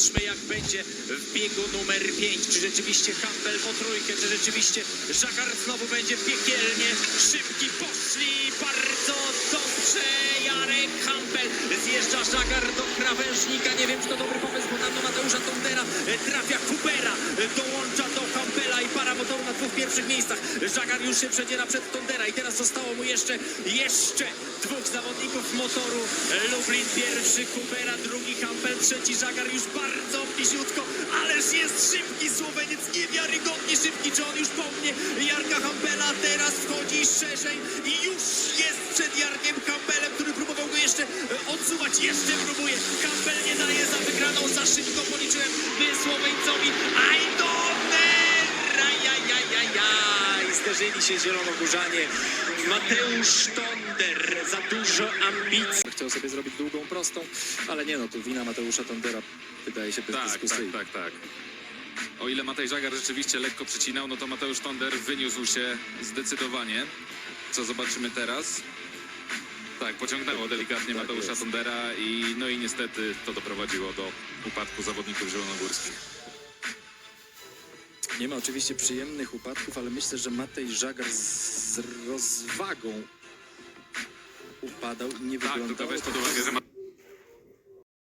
Zobaczmy jak będzie w biegu numer 5. Czy rzeczywiście Campbell po trójkę, czy rzeczywiście Żagar znowu będzie piekielnie szybki. Poszli bardzo dobrze. Jarek Campbell zjeżdża Żagar do krawężnika. Nie wiem, czy to dobry pomysł, bo tam do Mateusza Tondera e, trafia Coopera. e, Dołącza do Campbella i para motoru na dwóch pierwszych miejscach. Żagar już się przedziera przed Tondera i teraz zostało mu jeszcze, jeszcze dwóch motoru. Lublin pierwszy, Coopera drugi, Campbell trzeci, Żagar już bardzo bliziutko, ależ jest szybki Słoweniec, niewiarygodnie szybki, on już pomnie Jarka Campbella, teraz wchodzi szerzej i już jest przed Jarkiem Campbellem, który próbował go jeszcze e, odsuwać, jeszcze próbuje, Campbell nie daje za wygraną, za szybko policzyłem Słoweńcowi, zderzyli się zielonogórzanie, Mateusz Tonder, za dużo ambicji. Chciał sobie zrobić długą prostą, ale nie no, tu wina Mateusza Tondera wydaje się Tak, tak, bezdyskusyjna. tak, tak. O ile Matej Żagar rzeczywiście lekko przecinał, no to Mateusz Tonder wyniósł się zdecydowanie. Co zobaczymy teraz? Tak, pociągnęło delikatnie Tak Mateusza jest. Tondera i no i niestety to doprowadziło do upadku zawodników zielonogórskich. Nie ma oczywiście przyjemnych upadków, ale myślę, że Matej Żagar z rozwagą upadał i nie Tak, wyglądał. tylko weź pod uwagę, że